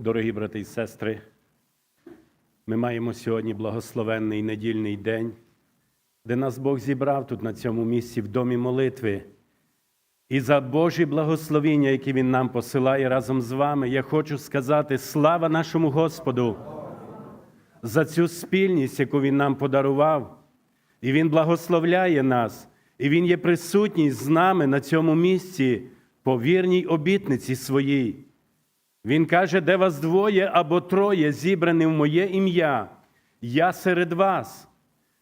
Дорогі брати і сестри, ми маємо сьогодні благословенний недільний день, де нас Бог зібрав тут на цьому місці в домі молитви. І за Божі благословіння, які Він нам посилає разом з вами, я хочу сказати слава нашому Господу за цю спільність, яку Він нам подарував. І Він благословляє нас, і Він є присутній з нами на цьому місці по вірній обітниці своїй. Він каже, де вас двоє або троє зібрані в моє ім'я, я серед вас.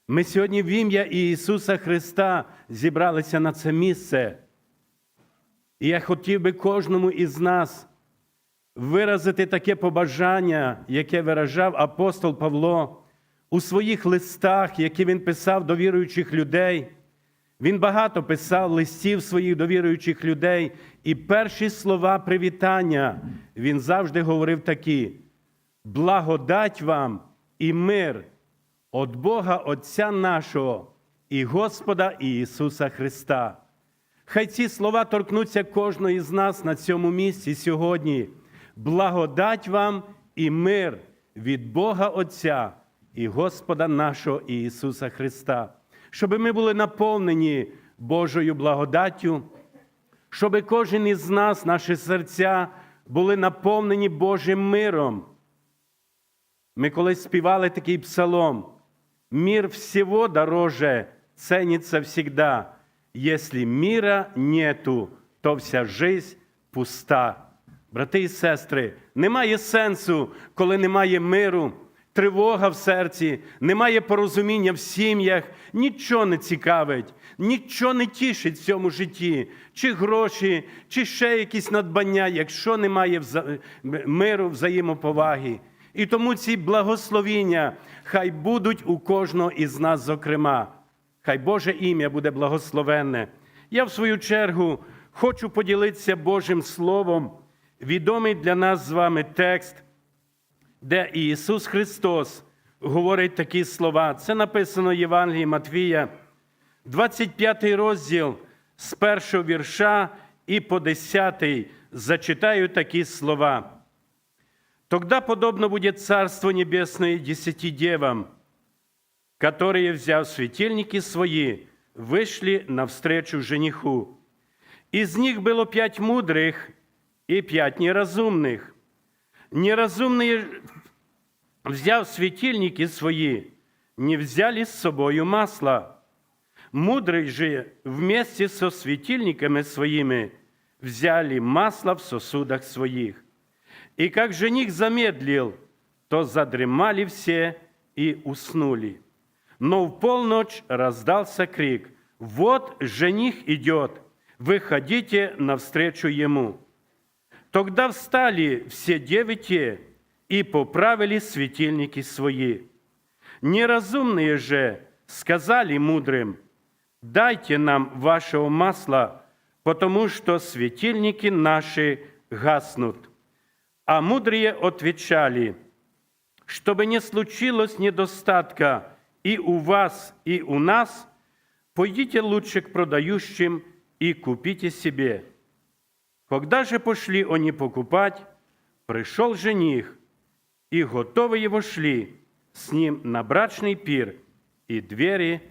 Ми сьогодні в ім'я Ісуса Христа зібралися на це місце. І я хотів би кожному із нас виразити таке побажання, яке виражав апостол Павло у своїх листах, які він писав до віруючих людей. Він багато писав листів своїх до віруючих людей, і перші слова привітання він завжди говорив такі: благодать вам і мир від Бога Отця нашого і Господа Ісуса Христа. Хай ці слова торкнуться кожного з нас на цьому місці сьогодні. Благодать вам і мир від Бога Отця і Господа нашого Ісуса Христа, щоб ми були наповнені Божою благодаттю, щоб кожен із нас, наші серця, були наповнені Божим миром. Ми колись співали такий псалом. Мир всего дороже ценится всегда. Если мира нету, то вся жизнь пуста. Брати і сестри, немає сенсу, коли немає миру, тривога в серці, немає порозуміння в сім'ях, нічого не цікавить, нічого не тішить в цьому житті, чи гроші, чи ще якісь надбання, якщо немає миру, взаємоповаги. І тому ці благословіння хай будуть у кожного із нас, зокрема. Хай Боже ім'я буде благословенне. Я, в свою чергу, хочу поділитися Божим Словом, відомий для нас з вами текст, де Ісус Христос говорить такі слова. Це написано в Євангелії Матвія, 25 розділ з першого вірша і по 10 зачитаю такі слова. Тогда подобно будет Царство Небесное десяти девам, которые, взяв светильники свои, вышли навстречу жениху. Из них было пять мудрых и пять неразумных. Неразумные, взяв светильники свои, не взяли с собою масла. Мудрые же вместе со светильниками своими взяли масло в сосудах своих. И как жених замедлил, то задремали все и уснули. Но в полночь раздался крик, «Вот жених идет, выходите навстречу ему». Тогда встали все девяти и поправили светильники свои. Неразумные же сказали мудрым, «Дайте нам вашего масла, потому что светильники наши гаснут». А мудрые отвечали, чтобы не случилось недостатка и у вас, и у нас, пойдите лучше к продающим и купите себе. Когда же пошли они покупать, пришел жених, и готовые вошли с ним на брачный пир, и двери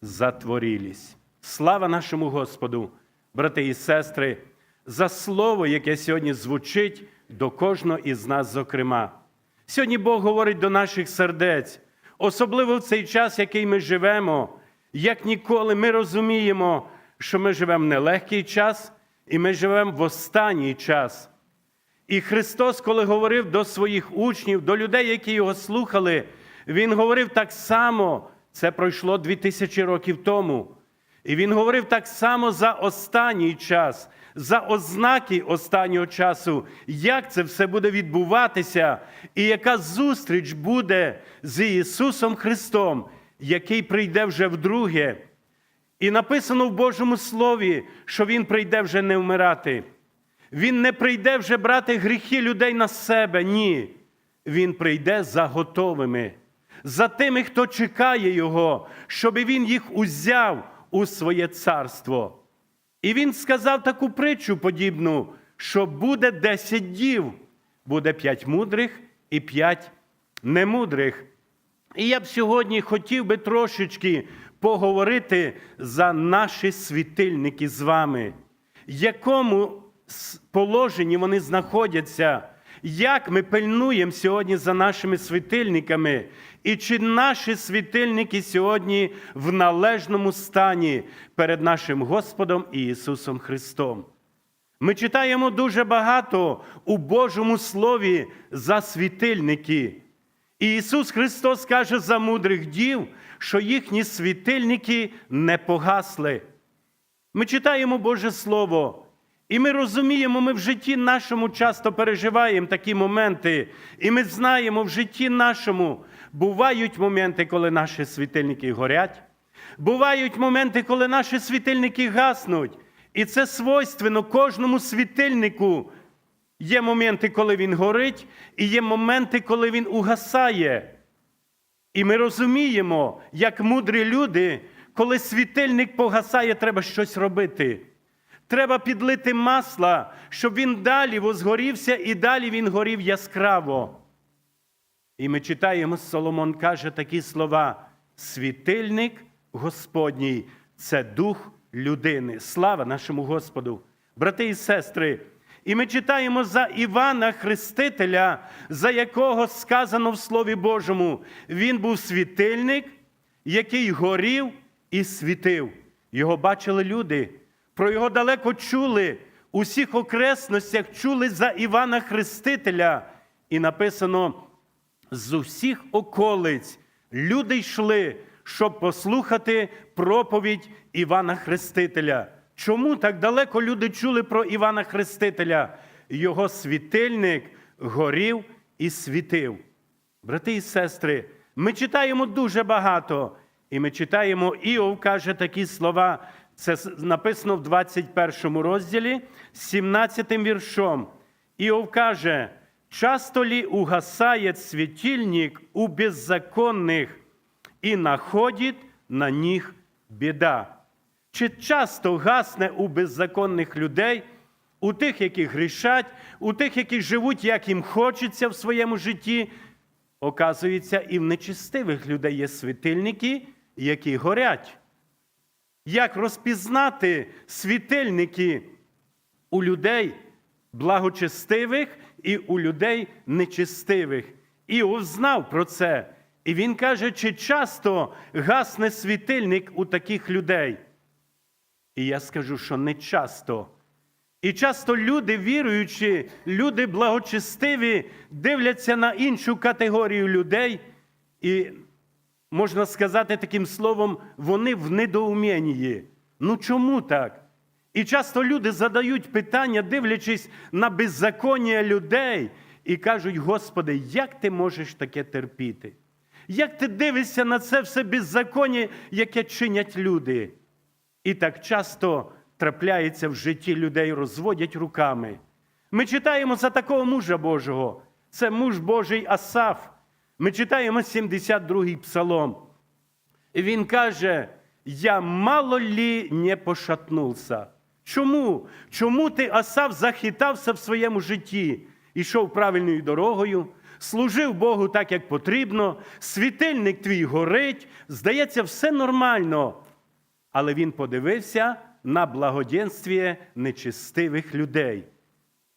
затворились. Слава нашому Господу, брати і сестри, за слово, яке сьогодні звучить до кожного із нас, зокрема. Сьогодні Бог говорить до наших сердець, особливо в цей час, який ми живемо, як ніколи ми розуміємо, що ми живемо в нелегкий час і ми живемо в останній час. І Христос, коли говорив до своїх учнів, до людей, які його слухали, Він говорив так само, це пройшло дві тисячі років тому. І він говорив так само за останній час, за ознаки останнього часу, як це все буде відбуватися, і яка зустріч буде з Ісусом Христом, який прийде вже вдруге. І написано в Божому Слові, що Він прийде вже не вмирати. Він не прийде вже брати гріхи людей на себе. Ні. Він прийде за готовими, за тими, хто чекає Його, щоб Він їх узяв у своє царство. І він сказав таку притчу подібну, що буде десять дів, буде п'ять мудрих і п'ять немудрих. І я б сьогодні хотів би трошечки поговорити за наші світильники з вами, якому положенні вони знаходяться, як ми пильнуємо сьогодні за нашими світильниками, і чи наші світильники сьогодні в належному стані перед нашим Господом Ісусом Христом. Ми читаємо дуже багато у Божому Слові за світильники. І Ісус Христос каже за мудрих дів, що їхні світильники не погасли. Ми читаємо Боже Слово, і ми розуміємо, ми в житті нашому часто переживаємо такі моменти, і ми знаємо, в житті нашому бувають моменти, коли наші світильники горять, бувають моменти, коли наші світильники гаснуть. І це свойственно кожному світильнику. Є моменти, коли він горить, і є моменти, коли він угасає. І ми розуміємо, як мудрі люди, коли світильник погасає, треба щось робити. Треба підлити масла, щоб він далі возгорівся і далі він горів яскраво. І ми читаємо, Соломон каже такі слова: світильник Господній це дух людини. Слава нашому Господу, брати і сестри. І ми читаємо за Івана Хрестителя, за якого сказано в Слові Божому. Він був світильник, який горів і світив. Його бачили люди, про його далеко чули, у всіх окресностях чули за Івана Хрестителя. І написано: з усіх околиць люди йшли, щоб послухати проповідь Івана Хрестителя. Чому так далеко люди чули про Івана Хрестителя? Його світильник горів і світив. Брати і сестри, ми читаємо дуже багато, і ми читаємо, Іов каже такі слова. Це написано в 21 розділі, 17 віршом. Іов каже: часто лі угасає світильник у беззаконних, і находить на них біда. Чи часто гасне у беззаконних людей, у тих, які грішать, у тих, які живуть, як їм хочеться в своєму житті, оказується, і в нечистивих людей є світильники, які горять. Як розпізнати світильники у людей благочестивих і у людей нечистивих? Іов знав про це. І він каже, чи часто гасне світильник у таких людей? І я скажу, що не часто. І часто люди, віруючі, люди благочестиві, дивляться на іншу категорію людей, і, можна сказати таким словом, вони в недоумінні. Ну чому так? І часто люди задають питання, дивлячись на беззаконня людей, і кажуть: Господи, як ти можеш таке терпіти? Як ти дивишся на це все беззаконня, яке чинять люди? І так часто трапляється в житті людей, розводять руками. Ми читаємо за такого мужа Божого. Це муж Божий Асаф. Ми читаємо 72-й псалом. І він каже: Я мало лі не пошатнувся. Чому? Чому ти Асав захитався в своєму житті? Ішов правильною дорогою, служив Богу так, як потрібно, світильник твій горить, здається, все нормально. Але він подивився на благоденствіє нечистивих людей.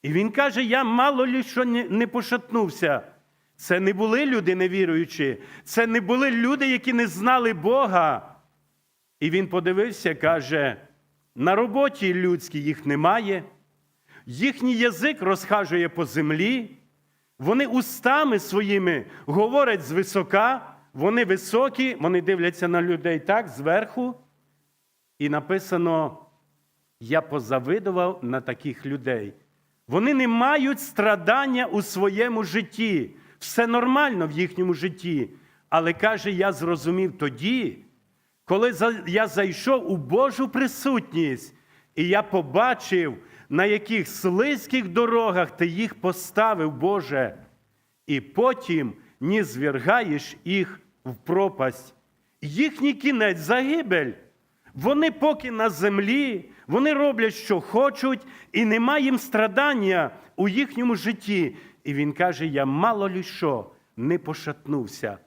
І він каже: Я мало лі що не пошатнувся. Це не були люди невіруючі, це не були люди, які не знали Бога. І він подивився, каже: на роботі людській їх немає, їхній язик розхажує по землі, вони устами своїми говорять звисока, вони високі, вони дивляться на людей так, зверху. І написано: Я позавидував на таких людей. Вони не мають страдання у своєму житті. Все нормально в їхньому житті. Але каже, я зрозумів тоді, коли я зайшов у Божу присутність, і я побачив, на яких слизьких дорогах ти їх поставив, Боже, і потім не звергаєш їх в пропасть. Їхній кінець загибель. Вони поки на землі, вони роблять, що хочуть, і немає їм страдання у їхньому житті. І він каже: Я мало лі що не пошатнувся.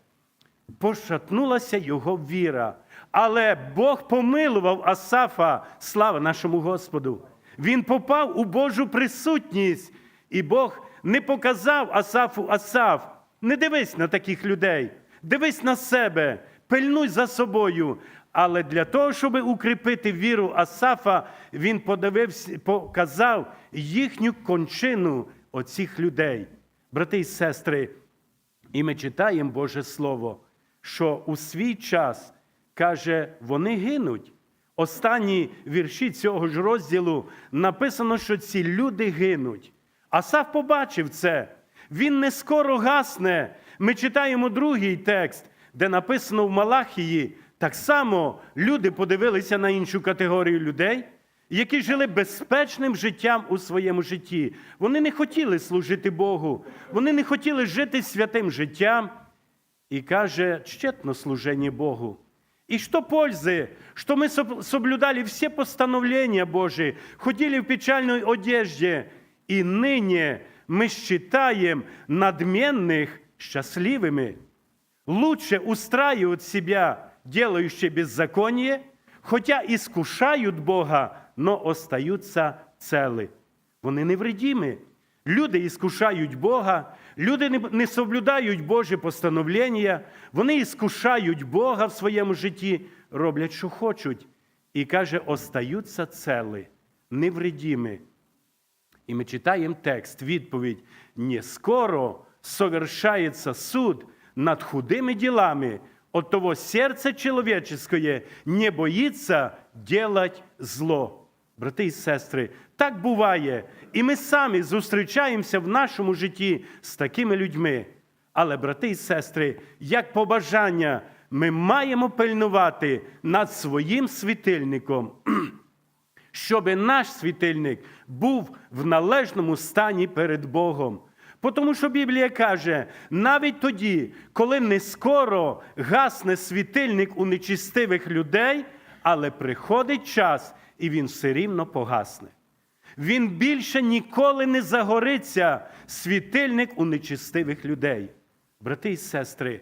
Пошатнулася його віра. Але Бог помилував Асафа, слава нашому Господу. Він попав у Божу присутність, і Бог не показав Асафу Асаф. Не дивись на таких людей, дивись на себе, пильнуй за собою. Але для того, щоб укріпити віру Асафа, він подивився, показав їхню кончину оцих людей. Брати і сестри, і ми читаємо Боже Слово, що у свій час каже, вони гинуть. Останні вірші цього ж розділу написано, що ці люди гинуть. Асав побачив це. Він не скоро гасне. Ми читаємо другий текст, де написано в Малахії, так само люди подивилися на іншу категорію людей, які жили безпечним життям у своєму житті. Вони не хотіли служити Богу, вони не хотіли жити святим життям. И каже, тщетно служение Богу. И что пользы, что мы соб- соблюдали все постановления Божии, ходили в печальной одежде, и ныне мы считаем надменных счастливыми. Лучше устраивают себя, делающие беззаконие, хотя искушают Бога, но остаются целы. Вони невредімі. Люди іскушають Бога, люди не- соблюдають Божі постановлення, вони іскушають Бога в своєму житті, роблять, що хочуть. І каже, остаються цели, невредімі. І ми читаємо текст, відповідь: не скоро совершается суд над худими ділами, от того серце человеческое не боїться делать зло. Брати і сестри, так буває, і ми самі зустрічаємося в нашому житті з такими людьми. Але, брати і сестри, як побажання, ми маємо пильнувати над своїм світильником щоб наш світильник був в належному стані перед Богом. Тому що Біблія каже, навіть тоді, коли не скоро гасне світильник у нечистивих людей, але приходить час, і він все рівно погасне. Він більше ніколи не загориться світильник у нечистивих людей. Брати і сестри,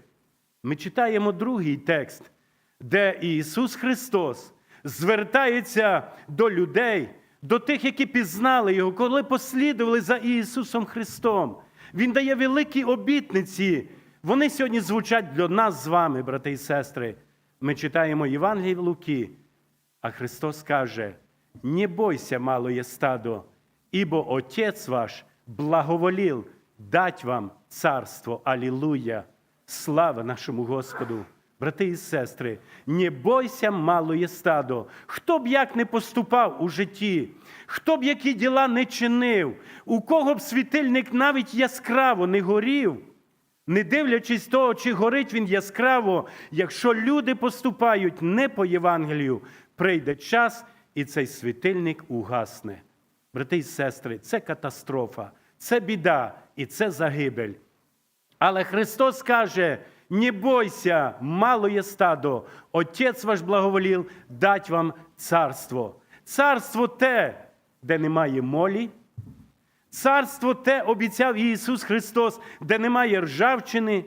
ми читаємо другий текст, де Ісус Христос звертається до людей, до тих, які пізнали Його, коли послідували за Ісусом Христом. Він дає великі обітниці. Вони сьогодні звучать для нас з вами, брати і сестри. Ми читаємо Євангеліє в Луки, а Христос каже: не бойся, малое стадо, ібо Отець ваш благоволів дать вам царство. Алілуя! Слава нашому Господу! Брати і сестри, не бойся, малоє стадо. Хто б як не поступав у житті, хто б які діла не чинив, у кого б світильник навіть яскраво не горів, не дивлячись того, чи горить він яскраво, якщо люди поступають не по Євангелію, прийде час, і цей світильник угасне. Брати і сестри, це катастрофа, це біда і це загибель. Але Христос каже: не бойся, малое стадо, Отець ваш благоволів дать вам царство. Царство те, де немає молі, царство те обіцяв Ісус Христос, де немає ржавчини.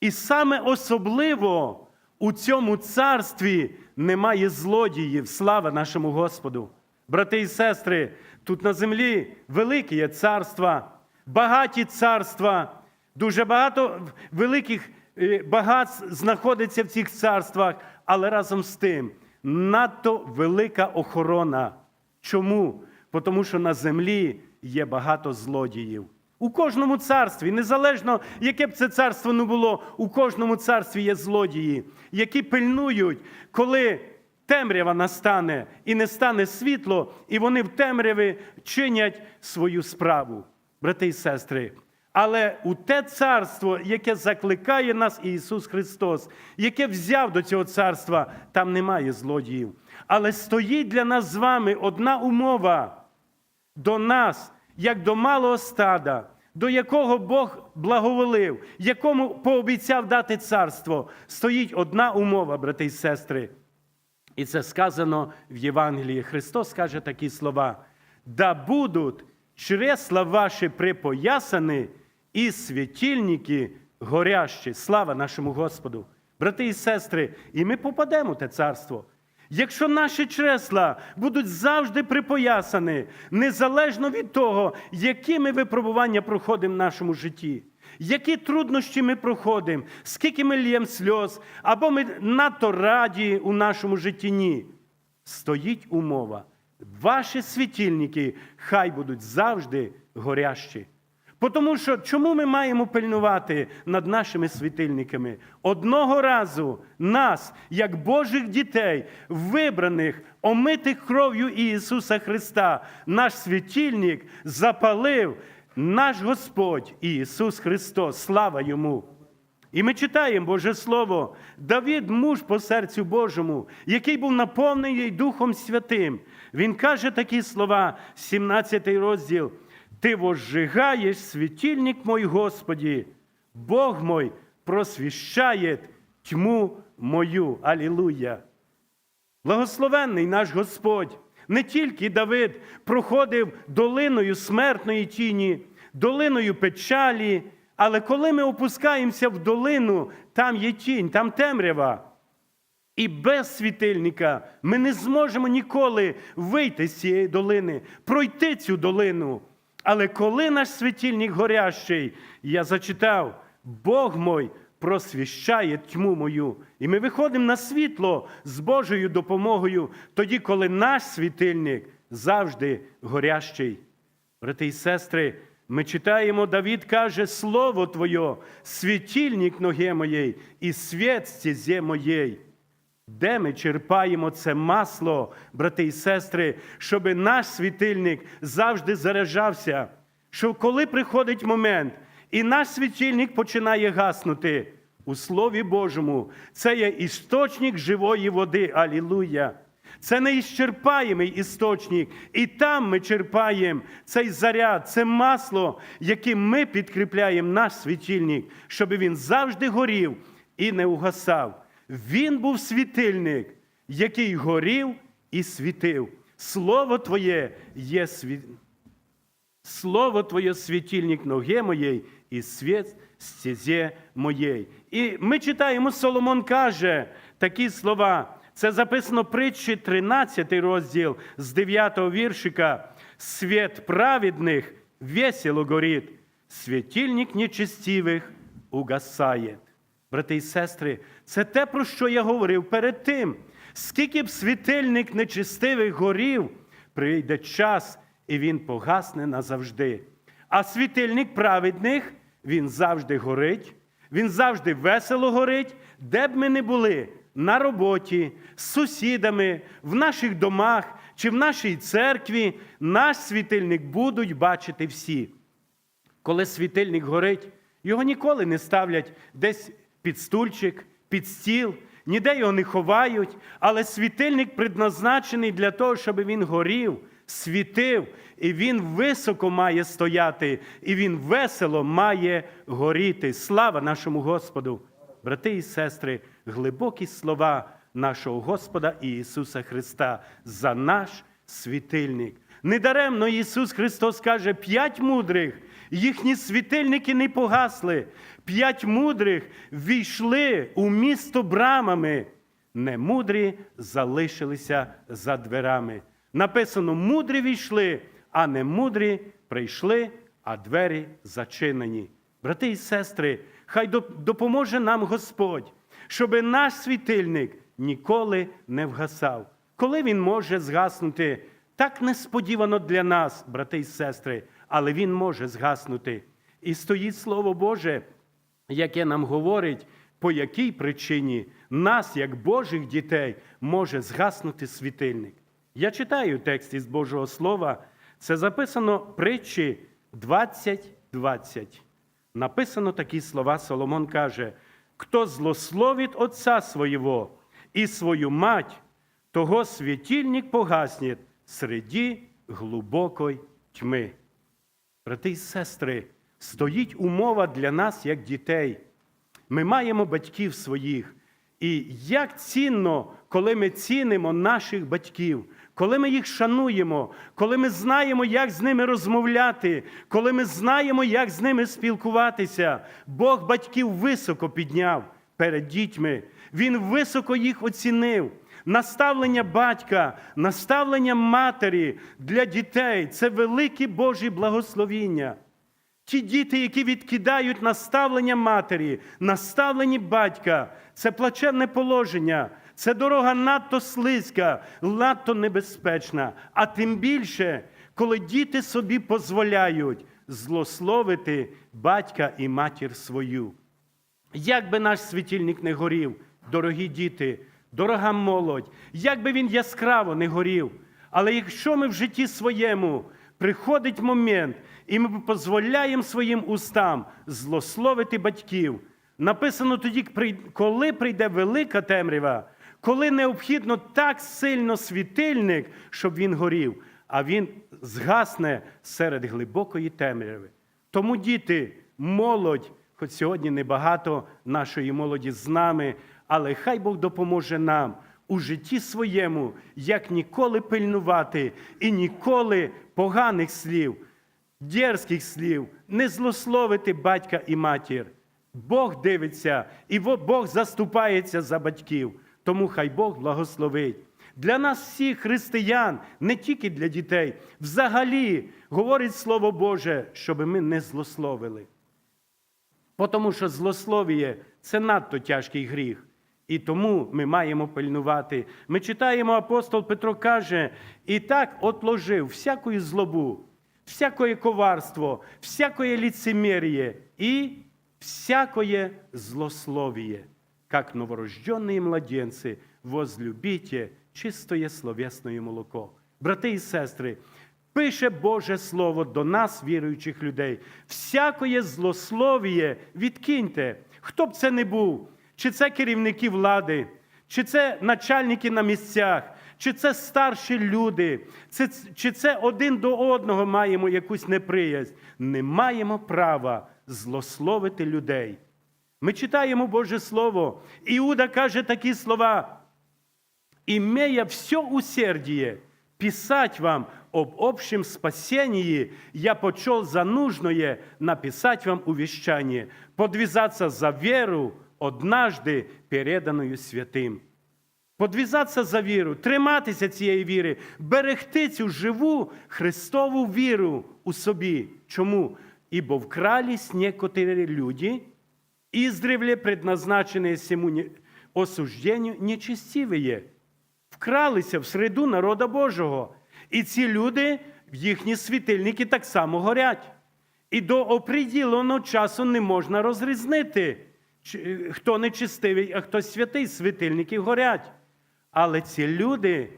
І саме особливо у цьому царстві немає злодіїв. Слава нашому Господу. Брати і сестри, тут на землі великі є царства, багаті царства, дуже багато великих е, багатств знаходиться в цих царствах, але разом з тим надто велика охорона. Чому? Тому що на землі є багато злодіїв. У кожному царстві, незалежно, яке б це царство не було, у кожному царстві є злодії, які пильнують, коли темрява настане і не стане світло, і вони в темряві чинять свою справу, брати і сестри. Але у те царство, яке закликає нас Ісус Христос, яке взяв до цього царства, там немає злодіїв. Але стоїть для нас з вами одна умова до нас, як до малого стада, до якого Бог благоволив, якому пообіцяв дати царство, стоїть одна умова, брати і сестри. І це сказано в Євангелії. Христос каже такі слова: да будуть чресла ваші припоясані, і світильники горящі. Слава нашому Господу! Брати і сестри, і ми попадемо в те царство. Якщо наші чресла будуть завжди припоясані, незалежно від того, які ми випробування проходимо в нашому житті, які труднощі ми проходимо, скільки ми л'ємо сльоз, або ми надто раді у нашому житті ні. Стоїть умова. Ваші світильники хай будуть завжди горящі. Тому що чому ми маємо пильнувати над нашими світильниками? Одного разу нас, як Божих дітей, вибраних, омитих кров'ю Ісуса Христа, наш світильник запалив наш Господь Ісус Христос. Слава Йому! І ми читаємо Боже Слово, Давід, муж по серцю Божому, який був наповнений Духом Святим. Він каже такі слова, 17 розділ. Ти возжигаєш світильник мой, Господі, Бог мой просвіщає тьму мою. Алілуя! Благословенний наш Господь! Не тільки Давид проходив долиною смертної тіні, долиною печалі, але коли ми опускаємося в долину, там є тінь, там темрява. І без світильника ми не зможемо ніколи вийти з цієї долини, пройти цю долину. Але коли наш світильник горящий, я зачитав, Бог мой просвіщає тьму мою. І ми виходимо на світло з Божою допомогою, тоді, коли наш світильник завжди горящий. Брати і сестри, ми читаємо, Давід каже, Слово Твоє, світильник ноги моєї і світ стезе моєї. Де ми черпаємо це масло, брати і сестри, щоб наш світильник завжди заряджався, що коли приходить момент, і наш світильник починає гаснути у Слові Божому, це є істочник живої води. Алілуя! Це неіщерпаємий істочник, і там ми черпаємо цей заряд, це масло, яким ми підкріпляємо наш світильник, щоб він завжди горів і не угасав. Він був світильник, який горів і світив. Слово Твоє є світ... Слово Твоє світильник ноги моєї і світ стезе моєї. І ми читаємо, Соломон каже такі слова. Це записано притчі 13 розділ з 9 віршика. Світ праведних весело горить, світильник нечестивих угасає. Брати і сестри, це те, про що я говорив перед тим. Скільки б світильник нечистивих горів, прийде час, і він погасне назавжди. А світильник праведних, він завжди горить, він завжди весело горить, де б ми не були, на роботі, з сусідами, в наших домах чи в нашій церкві, наш світильник будуть бачити всі. Коли світильник горить, його ніколи не ставлять десь під стульчик, під стіл, ніде його не ховають, але світильник предназначений для того, щоб він горів, світив, і він високо має стояти, і він весело має горіти. Слава нашому Господу! Брати і сестри, глибокі слова нашого Господа Ісуса Христа за наш світильник. Недаремно Ісус Христос каже, п'ять мудрих, їхні світильники не погасли, п'ять мудрих війшли у місто брамами, немудрі залишилися за дверами. Написано: мудрі війшли, а немудрі прийшли, а двері зачинені. Брати і сестри, хай допоможе нам Господь, щоб наш світильник ніколи не вгасав. Коли він може згаснути так несподівано для нас, брати і сестри, але він може згаснути. І стоїть Слово Боже, яке нам говорить, по якій причині нас, як Божих дітей, може згаснути світильник. Я читаю текст із Божого Слова, це записано притчі 20.20. Написано такі слова, Соломон каже: хто злословить Отця свого і свою мать, того світильник погасне среди глибокої тьми. Брати і сестри, стоїть умова для нас, як дітей. Ми маємо батьків своїх. І як цінно, коли ми цінимо наших батьків, коли ми їх шануємо, коли ми знаємо, як з ними розмовляти, коли ми знаємо, як з ними спілкуватися, Бог батьків високо підняв перед дітьми. Він високо їх оцінив. Наставлення батька, наставлення матері для дітей це велике Божі благословіння. Ті діти, які відкидають наставлення матері, наставлені батька, це плачевне положення, це дорога надто слизька, надто небезпечна. А тим більше, коли діти собі дозволяють злословити батька і матір свою. Як би наш світильник не горів, дорогі діти, дорога молодь, як би він яскраво не горів, але якщо ми в житті своєму приходить момент, і ми дозволяємо своїм устам злословити батьків, написано тоді, коли прийде велика темрява, коли необхідно так сильно світильник, щоб він горів, а він згасне серед глибокої темряви. Тому діти, молодь, хоч сьогодні небагато нашої молоді з нами, але хай Бог допоможе нам у житті своєму, як ніколи пильнувати і ніколи поганих слів, дерзких слів, не злословити батька і матір. Бог дивиться, і Бог заступається за батьків. Тому хай Бог благословить. Для нас всіх християн, не тільки для дітей, взагалі говорить Слово Боже, щоб ми не злословили. Тому що злословіє це надто тяжкий гріх. І тому ми маємо пильнувати. Ми читаємо, апостол Петро каже, і так отложив всякую злобу, всякое коварство, всякое лицемерие и всякое злословие, как новорожденные младенцы, возлюбите чистое словесное молоко. Брати і сестри, пише Боже Слово до нас, віруючих людей. Всякоє злословіє відкиньте, хто б це не був, чи це керівники влади, чи це начальники на місцях, чи це старші люди, чи, це один до одного маємо якусь неприязнь. Не маємо права злословити людей. Ми читаємо Боже Слово. Іуда каже такі слова. «Имея все усердие, писать вам об общем спасении, я почел за нужное написать вам увещание, подвязаться за веру, однажды переданою святим. Подвізатися за віру, триматися цієї віри, берегти цю живу Христову віру у собі. Чому? Ибо вкрались некоторые люди, издревле предназначенные всему осуждению нечестивые, вкралися в середу народа Божого. І ці люди, їхні світильники так само горять. І до оприділеного часу не можна розрізнити, хто нечистивий, а хто святий, світильники горять. Але ці люди,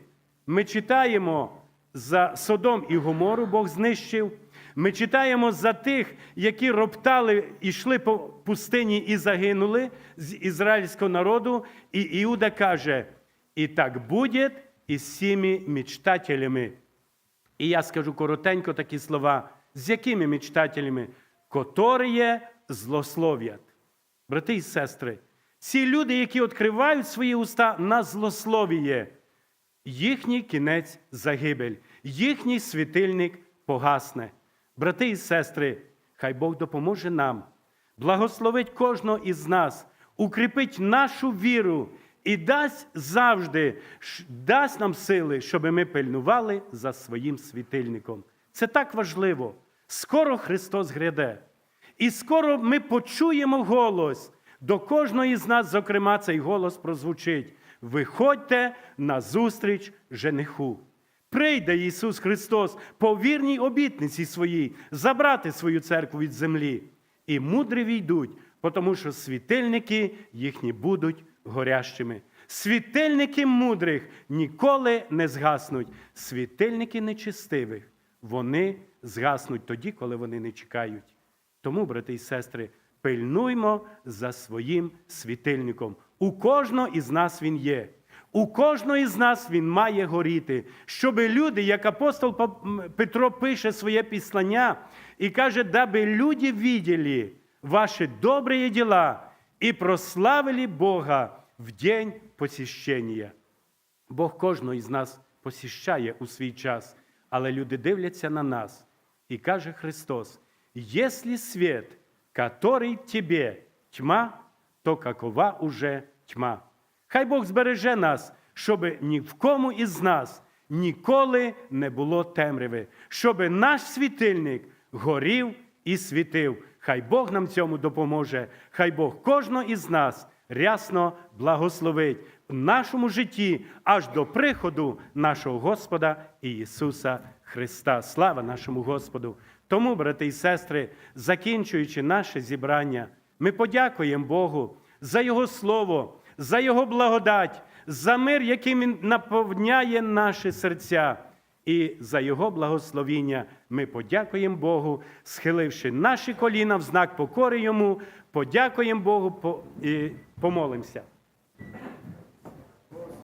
ми читаємо за Содом і Гомору, Бог знищив. Ми читаємо за тих, які роптали і йшли по пустині і загинули з ізраїльського народу. І Іуда каже: і так буде і з цими мечтателями. І я скажу коротенько такі слова, з якими мечтателями, котрі злослов'ять. Брати і сестри, ці люди, які відкривають свої уста на злословіє, їхній кінець загибель, їхній світильник погасне. Брати і сестри, хай Бог допоможе нам, благословить кожного із нас, укріпить нашу віру і дасть завжди, дасть нам сили, щоб ми пильнували за своїм світильником. Це так важливо. Скоро Христос гряде. І скоро ми почуємо голос. До кожної з нас, зокрема, цей голос прозвучить: виходьте на зустріч жениху. Прийде Ісус Христос по вірній обітниці своїй забрати свою церкву від землі. І мудрі війдуть, тому що світильники їхні будуть горящими. Світильники мудрих ніколи не згаснуть. Світильники нечистивих, вони згаснуть тоді, коли вони не чекають. Тому, брати і сестри, пильнуймо за своїм світильником. У кожного із нас він є. У кожного із нас він має горіти, щоб люди, як апостол Петро пише своє післання і каже, даби люди видели ваші добрі діла і прославили Бога в день посіщення. Бог кожного із нас посіщає у свій час, але люди дивляться на нас. І каже Христос: «Если свет, который тебе тьма, то какова уже тьма. Хай Бог збереже нас, щоб ні в кому із нас ніколи не було темряви, щоб наш світильник горів і світив. Хай Бог нам цьому допоможе, хай Бог кожного із нас рясно благословить в нашому житті аж до приходу нашого Господа Ісуса Христа. Слава нашому Господу! Тому, брати і сестри, закінчуючи наше зібрання, ми подякуємо Богу за Його Слово, за Його благодать, за мир, яким Він наповняє наші серця. І за Його благословіння ми подякуємо Богу, схиливши наші коліна в знак покори Йому, подякуємо Богу і помолимося.